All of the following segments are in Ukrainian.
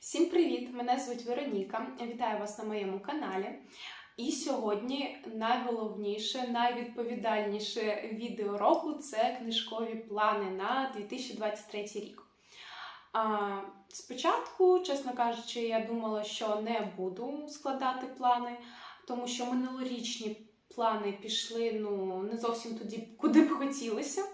Всім привіт! Мене звуть Вероніка. Вітаю вас на моєму каналі. І сьогодні найголовніше, найвідповідальніше відео року це книжкові плани на 2023 рік. Спочатку, чесно кажучи, я думала, що не буду складати плани, тому що минулорічні плани пішли ну, не зовсім туди, куди б хотілося.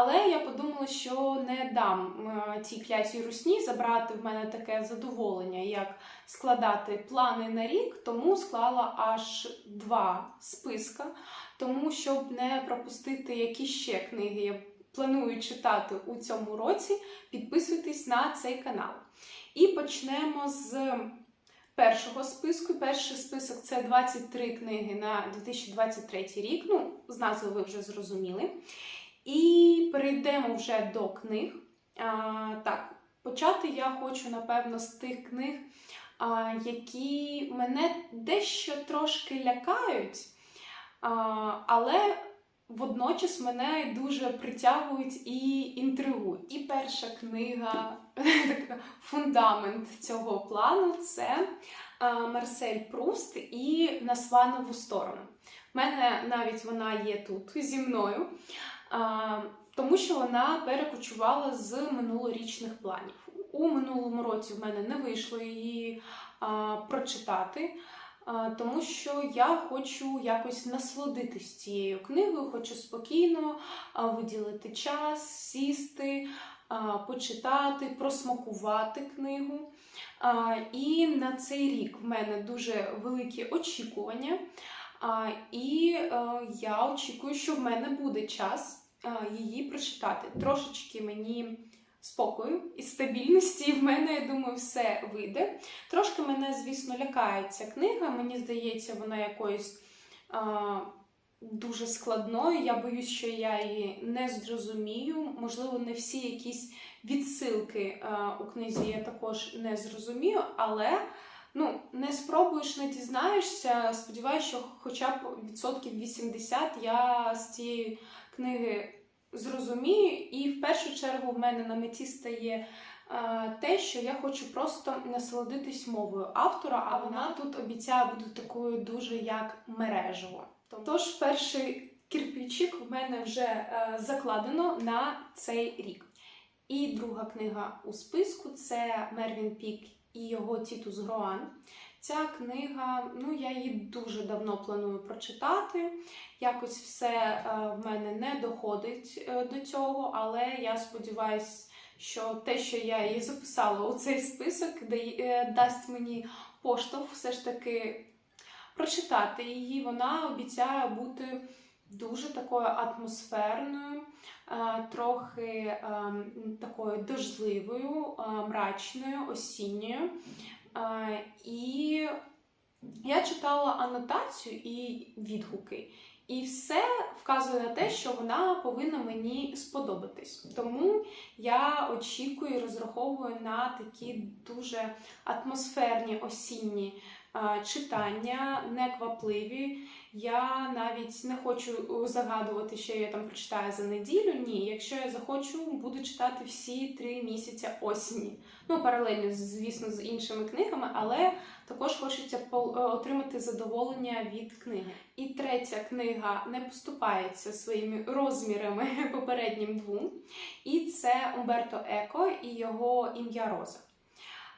Але я подумала, що не дам е, цій клятій русні забрати в мене таке задоволення, як складати плани на рік, тому склала аж два списка, тому щоб не пропустити які ще книги я планую читати у цьому році, підписуйтесь на цей канал. І почнемо з першого списку. Перший список це 23 книги на 2023 рік. Ну, з назви ви вже зрозуміли. І перейдемо вже до книг. А, так, почати я хочу, напевно, з тих книг, а, які мене дещо трошки лякають, а, але водночас мене дуже притягують і інтригують. І перша книга, фундамент цього плану це Марсель Пруст і На Сванову сторону. У мене навіть вона є тут зі мною. Тому що вона перекочувала з минулорічних планів. У минулому році в мене не вийшло її прочитати, тому що я хочу якось насолодитись цією книгою, хочу спокійно виділити час, сісти, почитати, просмакувати книгу. І на цей рік в мене дуже великі очікування. І е, я очікую, що в мене буде час її прочитати. Трошечки мені спокою і стабільності, в мене, я думаю, все вийде. Трошки мене, звісно, лякає ця книга. Мені здається, вона якоюсь е, дуже складною. Я боюсь, що я її не зрозумію. Можливо, не всі якісь відсилки е, у книзі я також не зрозумію, але. Ну, не спробуєш, не дізнаєшся. Сподіваюся, що хоча б відсотків 80 я з цієї книги зрозумію. І в першу чергу в мене на меті стає е, те, що я хочу просто насолодитись мовою автора, а вона тут обіцяє бути такою дуже як мережево. Тож, перший кирпичик в мене вже е, закладено на цей рік. І друга книга у списку це Мервін Пік і його Тітус Гроан. Ця книга, ну я її дуже давно планую прочитати. Якось все е, в мене не доходить е, до цього, але я сподіваюся, що те, що я її записала у цей список, е, дасть мені поштовх все ж таки прочитати її. Вона обіцяє бути дуже такою атмосферною, трохи такою дождливою, мрачною, осінньою. І я читала анотацію і відгуки. І все вказує на те, що вона повинна мені сподобатись. Тому я очікую і розраховую на такі дуже атмосферні осінні читання, неквапливі. Я навіть не хочу загадувати, що я там прочитаю за неділю. Ні, якщо я захочу, буду читати всі три місяці осені. Ну, паралельно, звісно, з іншими книгами, але також хочеться отримати задоволення від книги. І третя книга не поступається своїми розмірами попереднім двом. І це Умберто Еко і його ім'я Роза.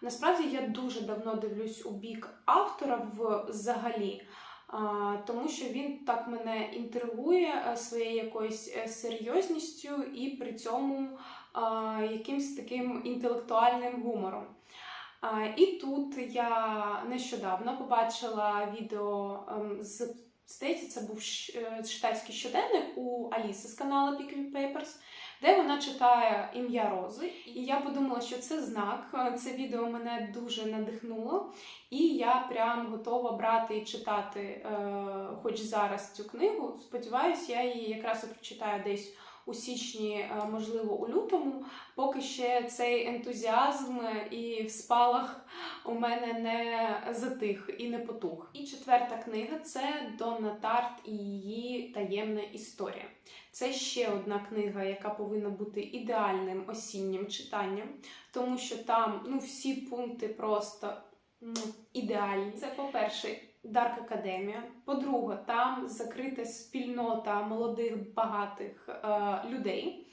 Насправді я дуже давно дивлюсь у бік автора взагалі, тому що він так мене інтригує е, своєю якоюсь е, серйозністю і при цьому якимсь таким інтелектуальним гумором. І тут я нещодавно побачила відео ем, з Здається, це був читацький е, щоденник у Аліси з каналу Pickwick Papers, де вона читає ім'я Рози. І я подумала, що це знак. Це відео мене дуже надихнуло, і я прям готова брати і читати, е, хоч зараз цю книгу. Сподіваюсь, я її якраз і прочитаю десь у січні, е, можливо, у лютому, поки ще цей ентузіазм і в спалах у мене не затих і не потух. І четверта книга це Донна Тарт і її таємна історія. Це ще одна книга, яка повинна бути ідеальним осіннім читанням, тому що там ну, всі пункти просто ну, ідеальні. Це, по-перше, Дарк Академія. По-друге, там закрита спільнота молодих багатих е, людей.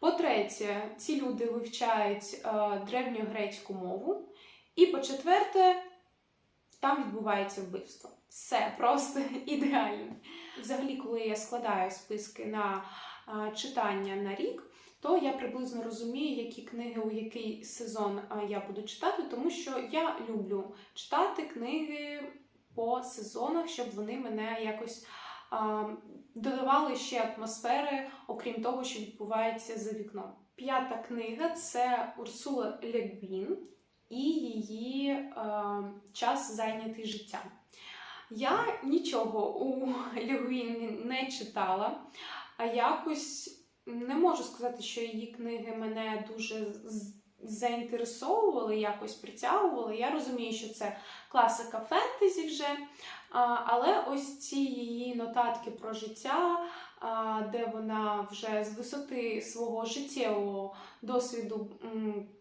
По-третє, ці люди вивчають е, древньогрецьку мову. І по-четверте, там відбувається вбивство. Все просто ідеально. Взагалі, коли я складаю списки на е, читання на рік, то я приблизно розумію, які книги у який сезон е, я буду читати, тому що я люблю читати книги по сезонах, щоб вони мене якось а, додавали ще атмосфери, окрім того, що відбувається за вікном. П'ята книга це Урсула Легвін і її а, час зайнятий життям. Я нічого у Легвін не читала, а якось не можу сказати, що її книги мене дуже заінтересовували, якось притягували. Я розумію, що це класика фентезі вже. Але ось ці її нотатки про життя, де вона вже з висоти свого життєвого досвіду,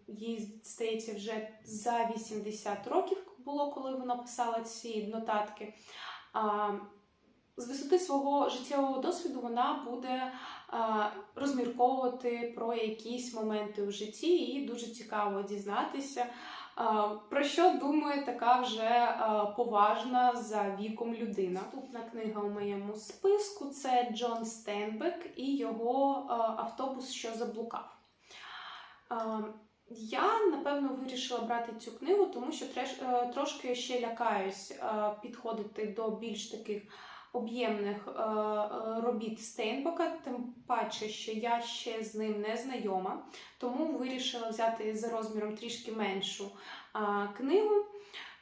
їй здається, вже за 80 років було, коли вона писала ці нотатки. З висоти свого життєвого досвіду вона буде розмірковувати про якісь моменти в житті, і дуже цікаво дізнатися. Про що думає така вже поважна за віком людина? Наступна книга у моєму списку це Джон Стенбек і його автобус, що заблукав. Я напевно вирішила брати цю книгу, тому що е, трошки ще лякаюсь е, підходити до більш таких об'ємних е, е, робіт Стейнбека, тим паче, що я ще з ним не знайома, тому вирішила взяти за розміром трішки меншу книгу.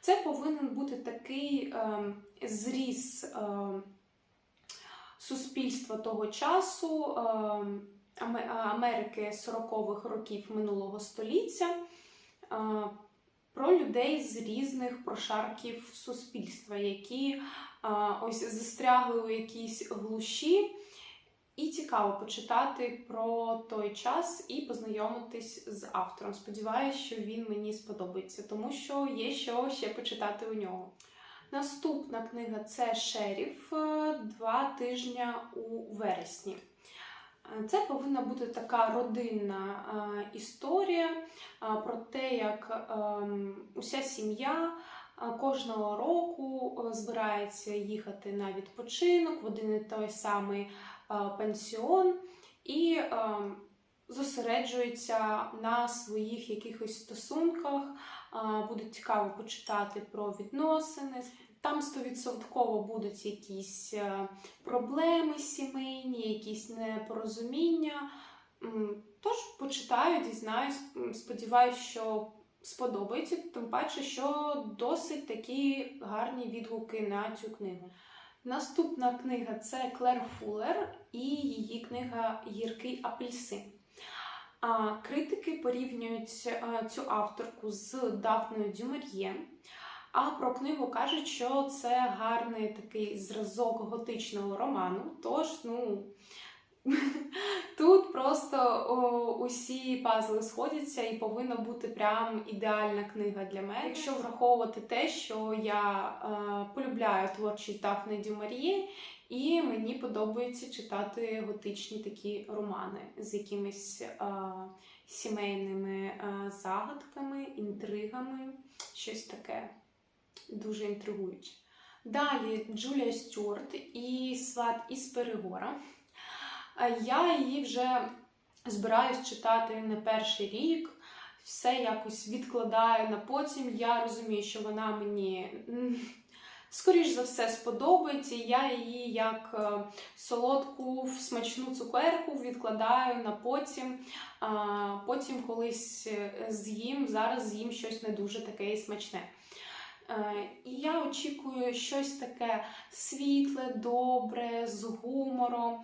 Це повинен бути такий е, зріз е, суспільства того часу. Е, Аме- Америки 40-х років минулого століття е, про людей з різних прошарків суспільства, які ось застрягли у якійсь глуші. І цікаво почитати про той час і познайомитись з автором. Сподіваюсь, що він мені сподобається, тому що є що ще почитати у нього. Наступна книга це Шеріф два тижні у вересні. Це повинна бути така родинна історія про те, як ем, уся сім'я кожного року е, збирається їхати на відпочинок в один і той самий е, пансіон і ем, зосереджується на своїх якихось стосунках. Буде цікаво почитати про відносини. Там стовідсотково будуть якісь е, проблеми сімейні, якісь непорозуміння. Тож почитаю, дізнаюсь, сподіваюся, що сподобається, тим паче, що досить такі гарні відгуки на цю книгу. Наступна книга це Клер Фуллер і її книга Гіркий апельсин. Критики порівнюють е, цю авторку з Дафною Дюмер'є. А про книгу кажуть, що це гарний такий зразок готичного роману. Тож, ну тут просто о, усі пазли сходяться і повинна бути прям ідеальна книга для мене. Якщо враховувати те, що я е, полюбляю творчість Дафни Дюмар'є, і мені подобається читати готичні такі романи з якимись е, сімейними е, загадками, інтригами, щось таке дуже інтригуюче. Далі Джулія Стюарт і сват із Перегора. Я її вже збираюсь читати не перший рік. Все якось відкладаю на потім. Я розумію, що вона мені скоріш за все сподобається. Я її як е, солодку смачну цукерку відкладаю на потім. А, Потім колись е, з'їм, зараз з'їм щось не дуже таке і смачне. Е, І я очікую щось таке світле, добре, з гумором.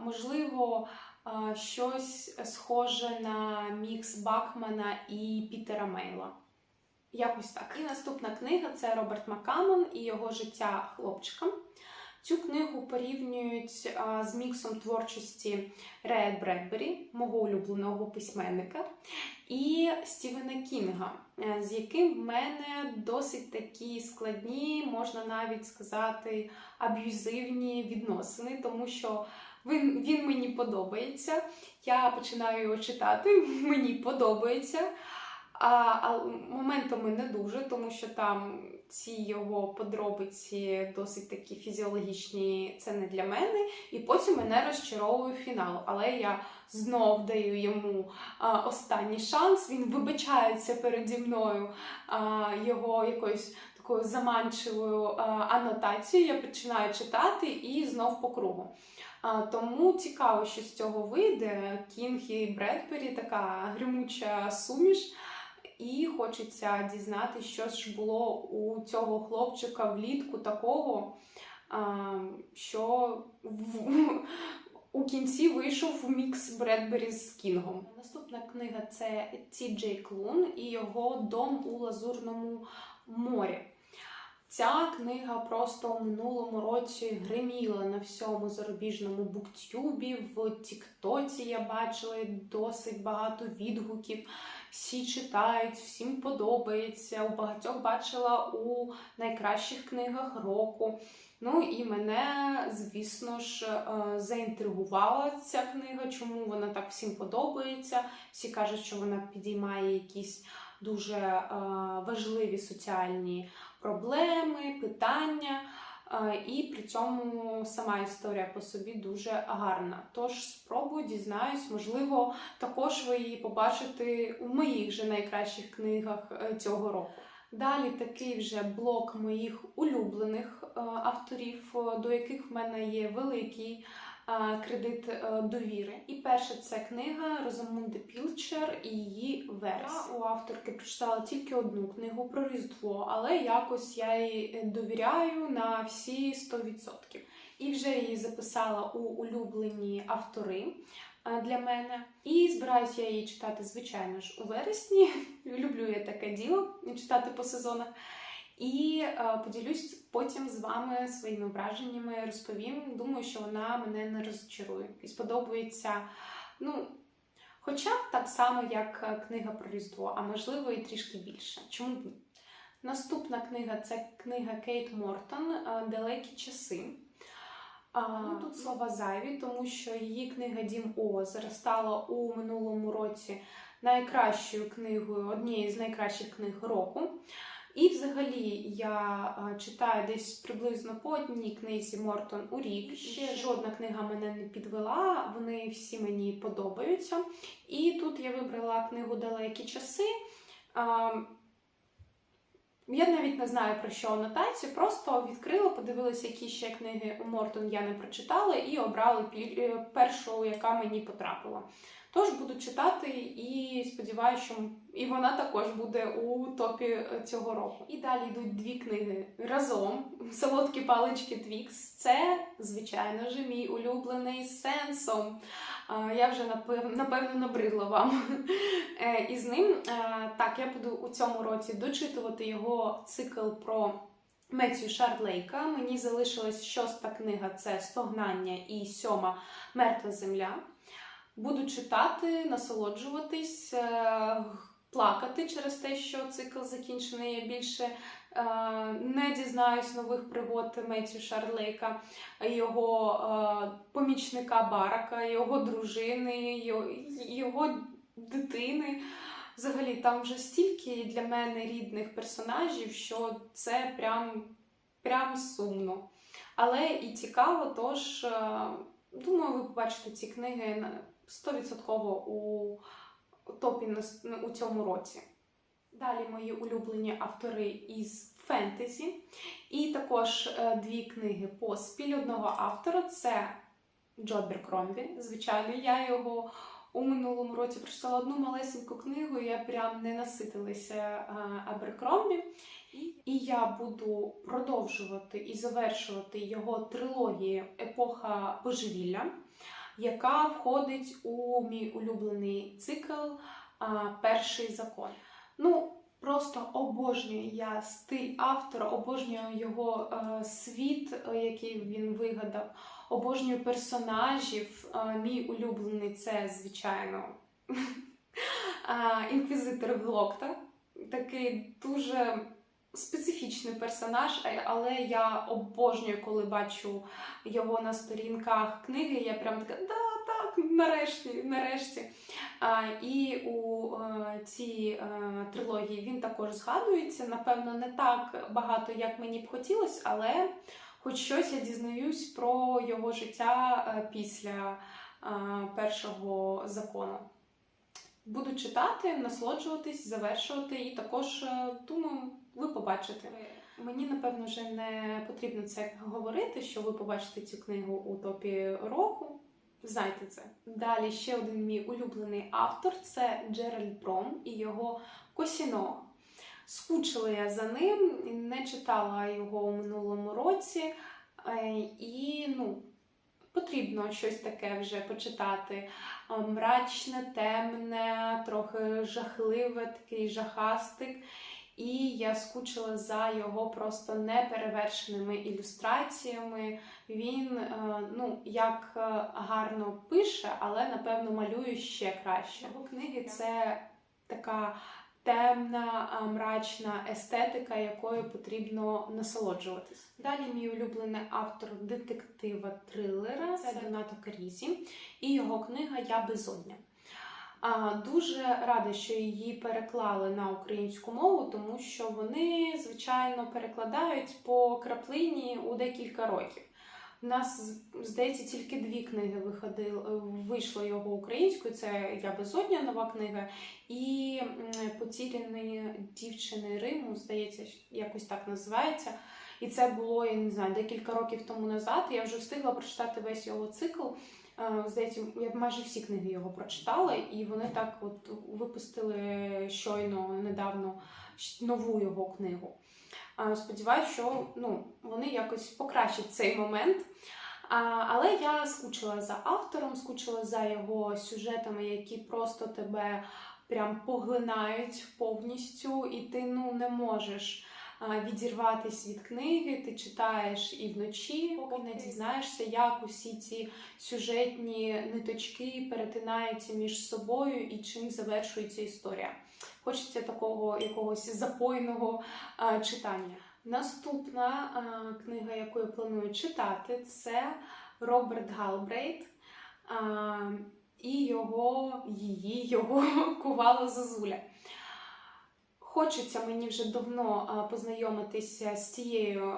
Можливо, щось схоже на мікс Бакмана і Пітера Мейла. Якось так. І наступна книга це Роберт Макамон і його життя хлопчика. Цю книгу порівнюють з міксом творчості Рея Бредбері, мого улюбленого письменника, і Стівена Кінга, е, з яким в мене досить такі складні, можна навіть сказати, аб'юзивні відносини, тому що він, він мені подобається. Я починаю його читати, мені подобається. А, а моментами не дуже, тому що там ці його подробиці досить такі фізіологічні, це не для мене. І потім мене розчаровує фінал. Але я знов даю йому а, останній шанс. Він вибачається переді мною а, його якоюсь такою заманчивою а, анотацією. Я починаю читати і знов по кругу. А, тому цікаво, що з цього вийде. Кінг і Бредбері така гримуча суміш. І хочеться дізнати, що ж було у цього хлопчика влітку такого, що у кінці вийшов мікс Бредбері з Кінгом. Наступна книга це Ті Джей Клун і його Дом у Лазурному морі. Ця книга просто у минулому році гриміла на всьому зарубіжному буктюбі. В Тіктоці я бачила досить багато відгуків. Всі читають, всім подобається. У багатьох бачила у найкращих книгах року. Ну і мене, звісно ж, е, заінтригувала ця книга, чому вона так всім подобається. Всі кажуть, що вона підіймає якісь дуже е, важливі соціальні проблеми, питання. Е, і при цьому сама історія по собі дуже гарна. Тож спробую дізнаюсь, можливо, також ви її побачите у моїх же найкращих книгах е, цього року. Далі такий вже блок моїх улюблених авторів, до яких в мене є великий кредит е, довіри. І перша це книга Розамунди Пілчер і її верс. Я у авторки прочитала тільки одну книгу про Різдво, але якось я їй довіряю на всі 100%. І вже її записала у улюблені автори. е, Для мене і збираюся я її читати, звичайно ж, у вересні. Люблю я таке діло читати по сезонах. І е, поділюсь потім з вами своїми враженнями, розповім. Думаю, що вона мене не розчарує. І сподобається, ну, хоча б так само, як е, книга про Різдво, а можливо і трішки більше. Чому б ні? Наступна книга це книга Кейт Мортон е, Далекі часи. Ну, Тут слова зайві, тому що її книга Дім Озера стала у минулому році найкращою книгою, однією з найкращих книг року. І взагалі я читаю десь приблизно по одній книзі Мортон у рік. Ще жодна книга мене не підвела, вони всі мені подобаються. І тут я вибрала книгу Далекі часи. Я навіть не знаю про що анотацію, просто відкрила, подивилася, які ще книги у Мортон я не прочитала, і обрала е, першу, яка мені потрапила. Тож буду читати і сподіваюся, що і вона також буде у топі е, цього року. І далі йдуть дві книги разом: Солодкі палички Твікс. Це, звичайно ж, мій улюблений сенсом. Я вже напевно набридла вам е, із ним. Е, так, я буду у цьому році дочитувати його цикл про. Мецю Шардлейка. Мені залишилась шоста книга це Стогнання і сьома Мертва земля. Буду читати, насолоджуватись, е, плакати через те, що цикл закінчений. Я більше е, не дізнаюсь нових пригод Меттю Шарлейка, його е, помічника Барака, його дружини, його дитини. Взагалі, там вже стільки для мене рідних персонажів, що це прям, прям сумно. Але і цікаво, тож, думаю, ви побачите ці книги 100% у топі у цьому році. Далі мої улюблені автори із фентезі. І також е, дві книги поспіль одного автора це Джо Беркромбі. Звичайно, я його у минулому році прочитала одну малесеньку книгу, я прям не наситилася е, Аберкромбі. І я буду продовжувати і завершувати його трилогію Епоха божевілля, яка входить у мій улюблений цикл Перший закон. Ну, просто обожнюю я стиль автора, обожнюю його е, світ, е, який він вигадав, обожнюю персонажів. Е, мій улюблений це, звичайно, інквізитор Глокта. Такий дуже специфічний персонаж, е, але я обожнюю, коли бачу його на сторінках книги. Я прям така, да, так, нарешті, нарешті. А, І у е, цій е, трилогії він також згадується. Напевно, не так багато, як мені б хотілося, але хоч щось я дізнаюсь про його життя е, після е, першого закону. Буду читати, насолоджуватись, завершувати, і також думаю, ви побачите. Мені напевно вже не потрібно це говорити, що ви побачите цю книгу у топі року. Знайте це. Далі ще один мій улюблений автор це Джеральд Бром і його Косіно. Скучила я за ним, не читала його у минулому році. Е, І ну, потрібно щось таке вже почитати. Е, Мрачне, темне, трохи жахливе, такий жахастик. І я скучила за його просто неперевершеними ілюстраціями. Він е, ну як е, гарно пише, але напевно малює ще краще. Його книги це така темна, мрачна естетика, якою потрібно насолоджуватись. Далі мій улюблений автор детектива трилера це Донато Карізі і його книга Я безодня. Дуже рада, що її переклали на українську мову, тому що вони, звичайно, перекладають по краплині у декілька років. У нас, здається, тільки дві книги виходили, вийшло його українською. Це Я безодня, нова книга, і м, дівчини Риму, здається, якось так називається. І це було, я не знаю, декілька років тому назад. Я вже встигла прочитати весь його цикл. Е, Здається, я майже всі книги його прочитала, і вони так от випустили щойно недавно нову його книгу. Е, Сподіваюсь, що ну, вони якось покращать цей момент. Але я скучила за автором, скучила за його сюжетами, які просто тебе прям поглинають повністю, і ти ну, не можеш а, відірватись від книги, ти читаєш і вночі, поки не дізнаєшся, як усі ці сюжетні ниточки перетинаються між собою і чим завершується історія. Хочеться такого якогось запойного а, читання. Наступна а, книга, яку я планую читати, це Роберт Галбрейт а, і його, її, його Кувала Зозуля. Хочеться мені вже давно познайомитися з цією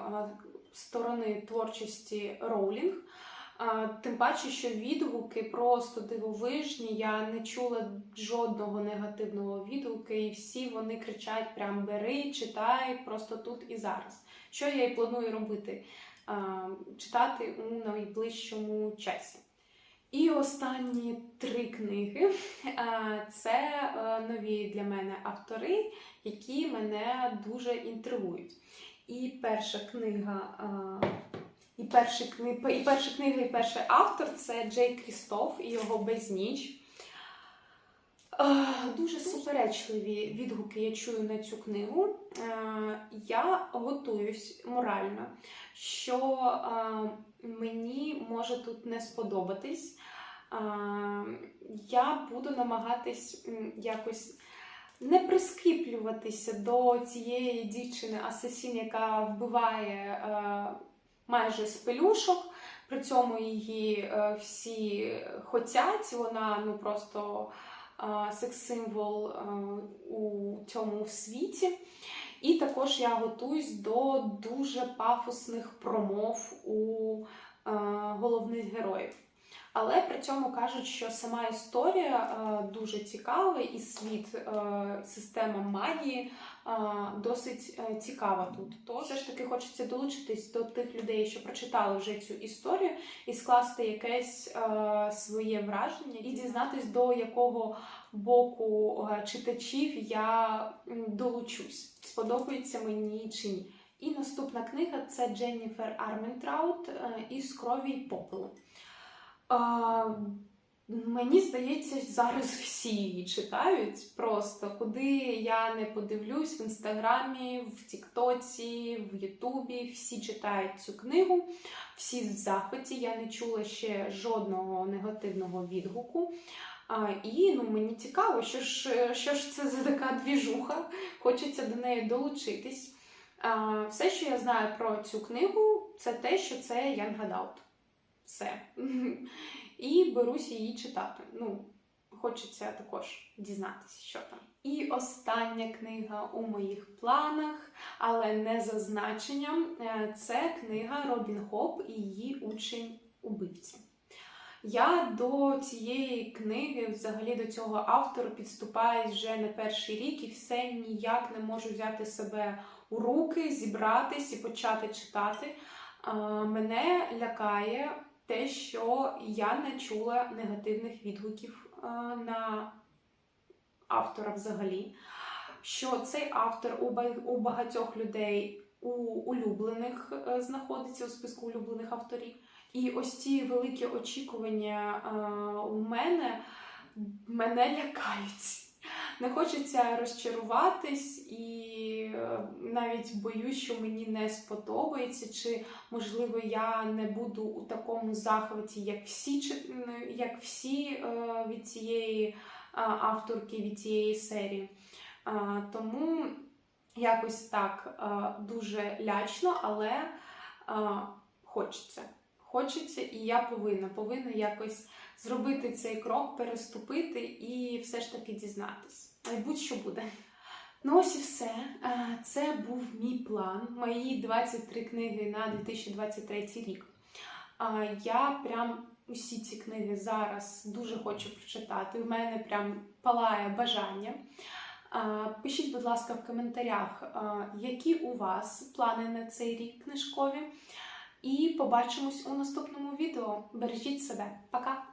сторони творчості Роулінг. Тим паче, що відгуки просто дивовижні. Я не чула жодного негативного відгуку, і всі вони кричать: прям бери, читай просто тут і зараз. Що я і планую робити? Читати у найближчому часі. І останні три книги це е, нові для мене автори, які мене дуже інтригують. І перша книга. і перша, кни... і перша книга, і перший автор це Джей Крістоф і його Безніч. Е, Дуже суперечливі відгуки я чую на цю книгу. Е, Я готуюсь морально, що е, мені може тут не сподобатись. Е, Я буду намагатись якось не прискіплюватися до цієї дівчини асасін, яка вбиває е, майже з пелюшок. При цьому її е, всі хотять. Вона ну просто е, секс-символ у цьому світі. І також я готуюсь до дуже пафосних промов у головних героїв. Але при цьому кажуть, що сама історія е, дуже цікава, і світ е, система магії е, досить цікава тут. То все ж таки хочеться долучитись до тих людей, що прочитали вже цю історію, і скласти якесь своє враження, і дізнатись, до якого боку читачів я долучусь, сподобається мені чи ні. І наступна книга це Дженніфер Арментраут е, із крові й попелу. А, мені здається, зараз всі її читають. Просто куди я не подивлюсь в інстаграмі, в Тіктоці, в Ютубі. Всі читають цю книгу, всі в захваті. Я не чула ще жодного негативного відгуку. А, і ну, мені цікаво, що ж, що ж це за така двіжуха. Хочеться до неї долучитись. А, все, що я знаю про цю книгу, це те, що це Young Adult. Все. І берусь її читати. Ну, хочеться також дізнатися, що там. І остання книга у моїх планах, але не за значенням. е, Це книга Робін Хоп і її учень убивці. Я до цієї книги, взагалі до цього автору, підступаюсь вже не перший рік і все ніяк не можу взяти себе у руки, зібратись і почати читати. Мене лякає те, що я не чула негативних відгуків на автора взагалі. Що цей автор у багатьох людей у улюблених е, знаходиться у списку улюблених авторів. І ось ці великі очікування е, у мене мене лякають. Не хочеться розчаруватись, і е, навіть боюсь, що мені не сподобається, чи можливо я не буду у такому захваті, як всі, чи- як всі е, від цієї авторки, від цієї серії. Тому якось так е, дуже лячно, але хочеться. Хочеться, і я повинна, повинна якось зробити цей крок, переступити і все ж таки дізнатись. Будь-що буде. Ну ось і все. Це був мій план, мої 23 книги на 2023 рік. Я прям усі ці книги зараз дуже хочу прочитати. У мене прям палає бажання. Пишіть, будь ласка, в коментарях, які у вас плани на цей рік книжкові. І побачимось у наступному відео. Бережіть себе. Пока!